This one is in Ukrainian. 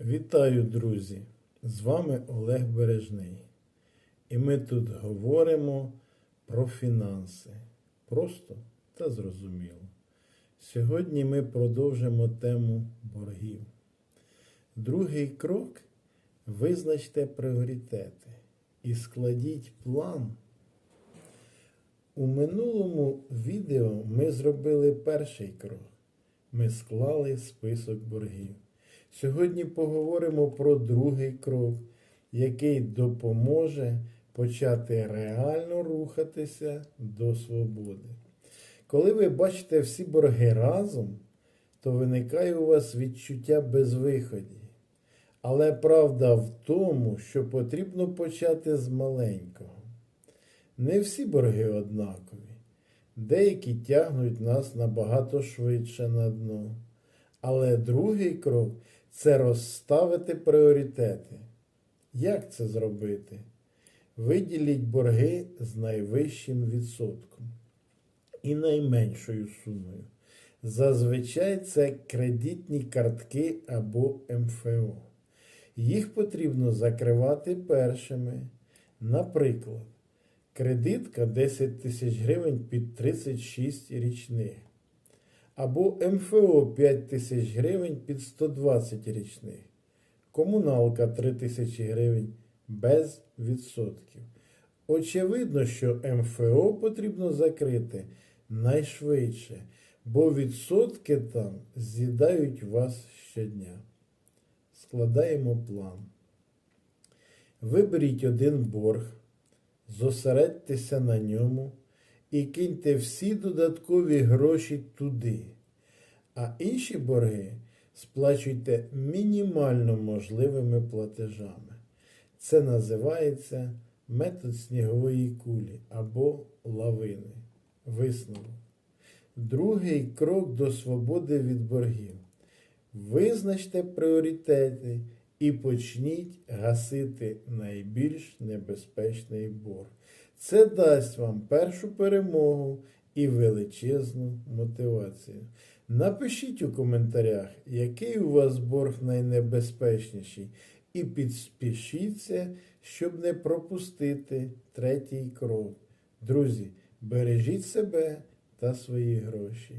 Вітаю, друзі! З вами Олег Бережний. І ми тут говоримо про фінанси. Просто та зрозуміло. Сьогодні ми продовжимо тему боргів. Другий крок визначте пріоритети і складіть план. У минулому відео ми зробили перший крок. Ми склали список боргів. Сьогодні поговоримо про другий крок, який допоможе почати реально рухатися до свободи. Коли ви бачите всі борги разом, то виникає у вас відчуття безвиході. Але правда в тому, що потрібно почати з маленького. Не всі борги однакові. Деякі тягнуть нас набагато швидше на дно. Але другий крок це розставити пріоритети. Як це зробити? Виділіть борги з найвищим відсотком і найменшою сумою. Зазвичай це кредитні картки або МФО. Їх потрібно закривати першими. Наприклад, кредитка 10 тисяч гривень під 36 річних. Або МФО 5 тисяч гривень під 120 річних. Комуналка 3 тисячі гривень без відсотків. Очевидно, що МФО потрібно закрити найшвидше, бо відсотки там з'їдають вас щодня. Складаємо план. Виберіть один борг, зосередьтеся на ньому і киньте всі додаткові гроші туди. А інші борги сплачуйте мінімально можливими платежами. Це називається метод снігової кулі або лавини. Висновок. Другий крок до свободи від боргів. Визначте пріоритети і почніть гасити найбільш небезпечний борг. Це дасть вам першу перемогу і величезну мотивацію. Напишіть у коментарях, який у вас борг найнебезпечніший, і підспішіться, щоб не пропустити третій крок. Друзі, бережіть себе та свої гроші.